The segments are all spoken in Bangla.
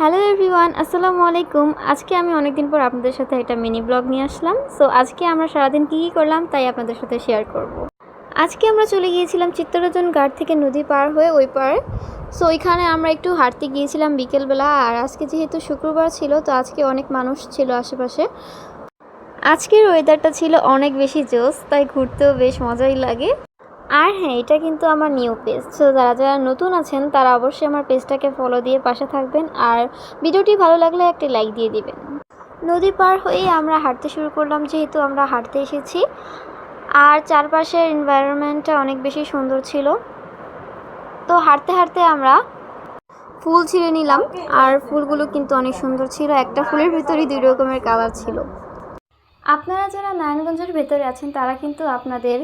হ্যালো এভরিওয়ান, আসসালামু আলাইকুম। আজকে আমি অনেকদিন পর আপনাদের সাথে একটা মিনি ব্লগ নিয়ে আসলাম। সো আজকে আমরা সারাদিন কী কী করলাম তাই আপনাদের সাথে শেয়ার করব। আজকে আমরা চলে গিয়েছিলাম চিত্তরঞ্জন ঘাট থেকে নদী পার হয়ে ওই পারে। সো ওইখানে আমরা একটু হাঁটতে গিয়েছিলাম বিকেলবেলা। আর আজকে যেহেতু শুক্রবার ছিল, তো আজকে অনেক মানুষ ছিল আশেপাশে। আজকের ওয়েদারটা ছিল অনেক বেশি জোস তাই ঘুরতেও বেশ মজাই লাগে। আর হ্যাঁ এটা কিন্তু আমার নিউ পেজ সো যারা যারা নতুন আছেন, তারা অবশ্যই আমার পেজটাকে ফলো দিয়ে পাশে থাকবেন। আর ভিডিওটি ভালো লাগলে একটি লাইক দিয়ে দিবেন। নদী পার হয়েই আমরা হাঁটতে শুরু করলাম, যেহেতু আমরা হাঁটতে এসেছি। আর চারপাশের এনভায়রনমেন্টটা অনেক বেশি সুন্দর ছিল। তো হাঁটতে হাঁটতে আমরা ফুল ছিঁড়ে নিলাম। আর ফুলগুলো কিন্তু অনেক সুন্দর ছিল। একটা ফুলের ভিতরেই দুই রকমের কালার ছিল। আপনারা যারা নারায়ণগঞ্জের ভেতরে আছেন, তারা কিন্তু আপনাদের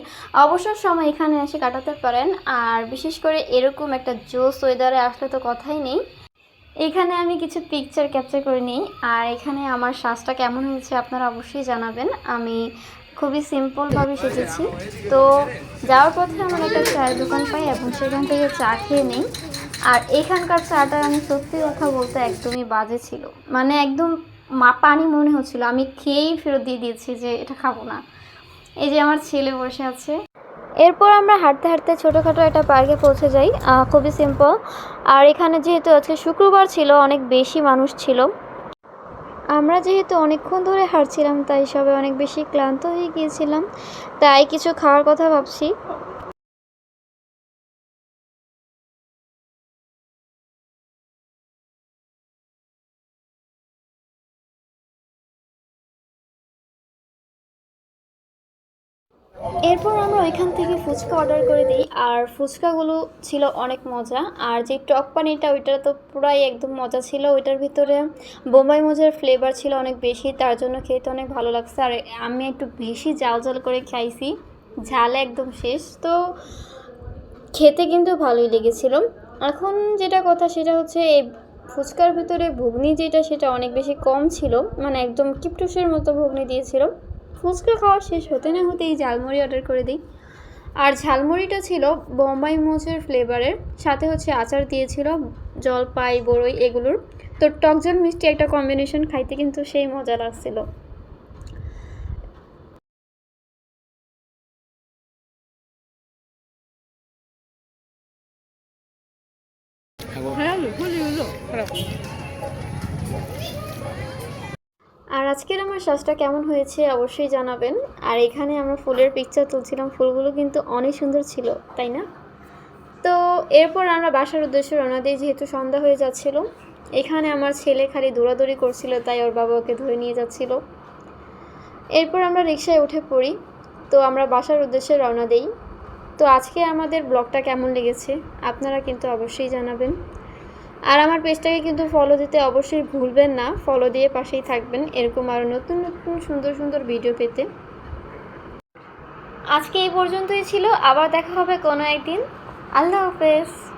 অবসর সময় এখানে এসে কাটাতে পারেন। আর বিশেষ করে এরকম একটা জোস ওয়েদারে আসলে তো কথাই নেই। এখানে আমি কিছু পিকচার ক্যাপচার করে নিই। আর এখানে আমার শ্বাসটা কেমন হয়েছে আপনারা অবশ্যই জানাবেন। আমি খুবই সিম্পলভাবে সেজেছি। তো যাওয়ার পথে আমার একটা চায়ের দোকান পাই এবং সেখান থেকে চা খেয়ে নিই। আর এখানকার চাটা আমি সত্যি কথা বলতে একদমই বাজে ছিল। মানে একদম মা পানি মনে হচ্ছিল। আমি খেয়েই ফেরত দিয়ে দিয়েছি যে এটা খাব না। এই যে আমার ছেলে বসে আছে। এরপর আমরা হাঁটতে হাঁটতে ছোটোখাটো একটা পার্কে পৌঁছে যাই খুবই সিম্পল আর এখানে যেহেতু আজকে শুক্রবার ছিল, অনেক বেশি মানুষ ছিল। আমরা যেহেতু অনেকক্ষণ ধরে হাঁটছিলাম, তাই সবাই অনেক বেশি ক্লান্ত হয়ে গিয়েছিলাম। তাই কিছু খাওয়ার কথা ভাবছি। এরপর আমরা ওইখান থেকে ফুচকা অর্ডার করে দিই। আর ফুচকাগুলো ছিল অনেক মজা। আর যে টক পানিটা ওইটা তো পুরাই একদম মজা ছিল। ওইটার ভিতরে বোম্বাই মোজার ফ্লেভার ছিল অনেক বেশি। তার জন্য খেতে অনেক ভালো লাগছে। আর আমি একটু বেশি জাল জাল করে খাইছি। ঝাল একদম শেষ। তো খেতে কিন্তু ভালোই লেগেছিল। এখন যেটা কথা, সেটা হচ্ছে এই ফুচকার ভিতরে ঘুগনি যেটা, সেটা অনেক বেশি কম ছিল। মানে একদম কিপটুসের মতো ঘুগনি দিয়েছিল। ফুচকা খাওয়া শেষ হতে না হতেই ঝালমুড়ি অর্ডার করে দিই। আর ঝালমুড়িটা ছিল বোম্বাই মোচের ফ্লেভারের সাথে হচ্ছে আচার দিয়েছিল জলপাই, বড়ই এগুলোর। তো টক ঝাল মিষ্টি একটা কম্বিনেশন খাইতে কিন্তু সেই মজা লাগছিল। আর আজকের আমার শ্বাসটা কেমন হয়েছে অবশ্যই জানাবেন। আর এখানে আমরা ফুলের পিকচার তুলছিলাম, ফুলগুলো কিন্তু অনেক সুন্দর ছিল, তাই না? তো এরপর আমরা বাসার উদ্দেশ্যে রওনা দিই, যেহেতু সন্ধ্যা হয়ে যাচ্ছিল। এখানে আমার ছেলে খালি দৌড়াদৌড়ি করছিল, তাই ওর বাবা ওকে ধরে নিয়ে যাচ্ছিল। এরপর আমরা রিক্সায় উঠে পড়ি, তো আমরা বাসার উদ্দেশ্যে রওনা দেই। তো আজকে আমাদের ব্লগটা কেমন লেগেছে, আপনারা কিন্তু অবশ্যই জানাবেন। আর আমার পেজটাকে কিন্তু ফলো দিতে অবশ্যই ভুলবেন না। ফলো দিয়ে পাশেই থাকবেন এরকম আরও নতুন নতুন, সুন্দর সুন্দর ভিডিও পেতে। আজকে এই পর্যন্তই ছিল। আবার দেখা হবে কোনো একদিন। আল্লাহ হাফেজ।